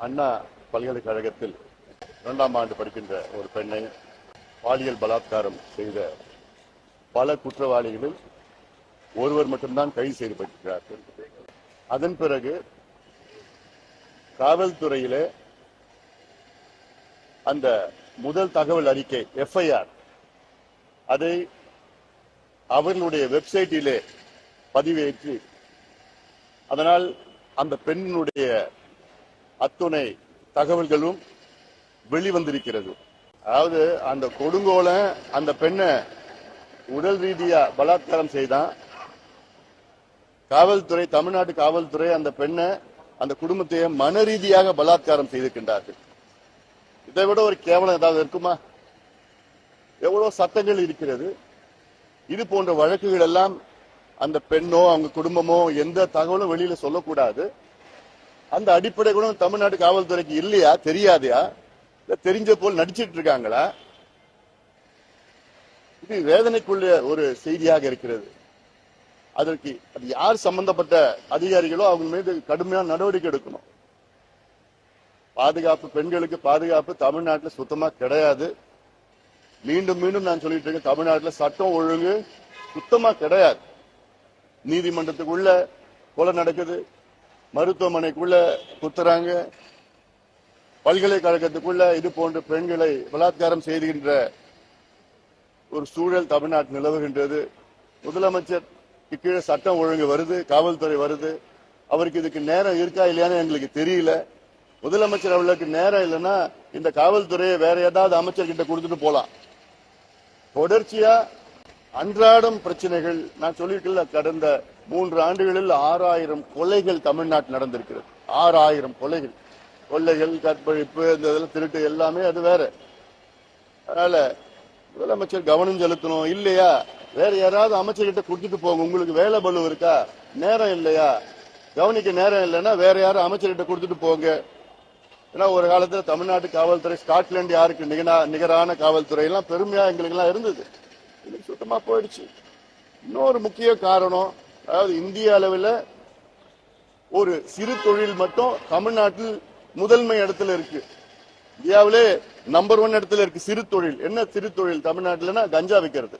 அண்ணா பல்கலைக்கழகத்தில் இரண்டாம் ஆண்டு படிக்கின்ற ஒரு பெண்ணை பாலியல் பலாத்காரம் செய்த பல குற்றவாளிகளில் ஒருவர் மட்டும்தான் கைது செய்யப்பட்டிருக்கிறார்கள் அதன் பிறகு காவல்துறையிலே அந்த முதல் தகவல் அறிக்கை எஃப்ஐஆர் அதை அவர்களுடைய வெப்சைட்டிலே பதிவேற்றி அதனால் அந்த பெண்ணினுடைய அத்துணை தகவல்களும் வெளிவந்திருக்கிறது. அதாவது அந்த கொடுங்கோல அந்த பெண்ணை உடல் ரீதியா பலாத்காரம் செய்தான். காவல்துறை தமிழ்நாடு காவல்துறை அந்த பெண்ணை அந்த குடும்பத்தையே மன ரீதியாக பலாத்காரம் செய்திருக்கின்றார்கள். இதை விட ஒரு கேவலம் ஏதாவது இருக்குமா? எவ்வளவு சட்டங்கள் இருக்கிறது. இது போன்ற வழக்குகள் எல்லாம் அந்த பெண்ணோ அவங்க குடும்பமோ எந்த தகவலும் வெளியில சொல்லக்கூடாது. அந்த அடிப்படை கூட தமிழ்நாடு காவல்துறைக்கு இல்லையா? தெரியாதையா? இல்ல தெரிஞ்ச போல் நடிச்சிட்டு இருக்காங்களா? இது வேதனைக்குள்ள ஒரு செய்தியாக இருக்கிறது. அதற்கு அது யார் சம்பந்தப்பட்ட அதிகாரிகளோ அவங்க மீது கடுமையான நடவடிக்கை எடுக்கணும். பாதுகாப்பு பெண்களுக்கு பாதுகாப்பு தமிழ்நாட்டில் சுத்தமா கிடையாது. மீண்டும் மீண்டும் நான் சொல்லிட்டு இருக்கேன் தமிழ்நாட்டில் சட்டம் ஒழுங்கு சுத்தமா கிடையாது. நீதிமன்றத்துக்குள்ள கொலை நடக்குது. மருத்துவமனைக்குள்ள குத்துறாங்க. பல்கலைக்கழகத்துக்குள்ள இது போன்ற பெண்களை பலாத்காரம் செய்துகின்ற ஒரு சூழல் தமிழ்நாட்டில் நிலவுகின்றது. முதலமைச்சர் கீழே சட்டம் ஒழுங்கு வருது காவல்துறை வருது. அவருக்கு இதுக்கு நேரம் இருக்கா இல்லையான்னு எங்களுக்கு தெரியல. முதலமைச்சர் அவர்களுக்கு நேரம் இல்லைன்னா இந்த காவல்துறையை வேற ஏதாவது அமைச்சர்கிட்ட கொடுத்துட்டு போலாம். தொடர்ச்சியா அன்றாடம் பிரச்சனைகள் நான் சொல்லியிருக்கல கடந்த மூன்று ஆண்டுகளில் ஆறாயிரம் கொலைகள் தமிழ்நாட்டில் நடந்திருக்கிறது. ஆறாயிரம் கொலைகள். கொள்ளைகள் கற்பழிப்பு இந்த இதெல்லாம் திருட்டு எல்லாமே அது வேற. அதனால முதலமைச்சர் கவனம் செலுத்தணும். இல்லையா? வேற யாராவது அமைச்சர்கிட்ட கொடுத்துட்டு போங்க. உங்களுக்கு வேலை பலு இருக்கா? நேரம் இல்லையா? கவனிக்க நேரம் இல்லைன்னா வேற யாரும் அமைச்சர்கிட்ட கொடுத்துட்டு போங்க. ஏன்னா ஒரு காலத்துல தமிழ்நாட்டு காவல்துறை ஸ்காட்லாந்து யாருக்கு நிகரா- நிகரான காவல்துறை எல்லாம் பெருமையா எங்களுக்கு எல்லாம் இருந்தது. இன்னைக்கு சுத்தமா போயிடுச்சு. இன்னொரு முக்கிய காரணம் அதாவது இந்திய அளவில் ஒரு சிறு தொழில் மட்டும் தமிழ்நாட்டில் முதன்மை இடத்துல இருக்கு. இந்தியாவிலே நம்பர் ஒன் இடத்துல இருக்கு சிறு தொழில். என்ன சிறு தொழில் தமிழ்நாட்டில்னா கஞ்சா விற்கிறது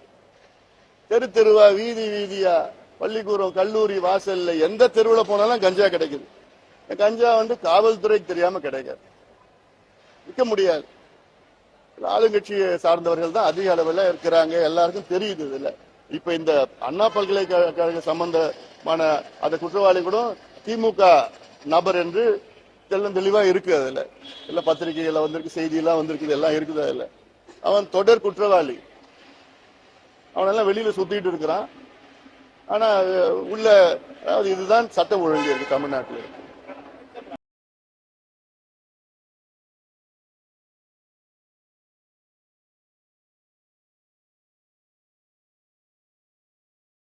தெரு தெருவா வீதி வீதியா பள்ளிக்கூடம் கல்லூரி வாசல்ல எந்த தெருவில் போனாலும் கஞ்சா கிடைக்குது. கஞ்சா வந்து காவல்துறைக்கு தெரியாம கிடைக்காது. விற்க முடியாது. ஆளுங்கட்சியை சார்ந்தவர்கள் தான் அதிக அளவில் இருக்கிறாங்க. எல்லாருக்கும் தெரியுது இதில். இப்ப இந்த அண்ணா பல்கலைக்கழக சம்பந்தமான அந்த குற்றவாளி கூட திமுக நபர் என்று தெல்லும் தெளிவா இருக்கு அதுல. எல்லாம் பத்திரிகைகள்ல வந்திருக்கு செய்தியெல்லாம் வந்திருக்கு எல்லாம் இருக்குது அதுல. அவன் தொடர் குற்றவாளி. அவனெல்லாம் வெளியில சுத்திட்டு இருக்கிறான். ஆனா உள்ள அதாவது இதுதான் சட்டம் ஒழுங்கு இருக்கு தமிழ்நாட்டில்.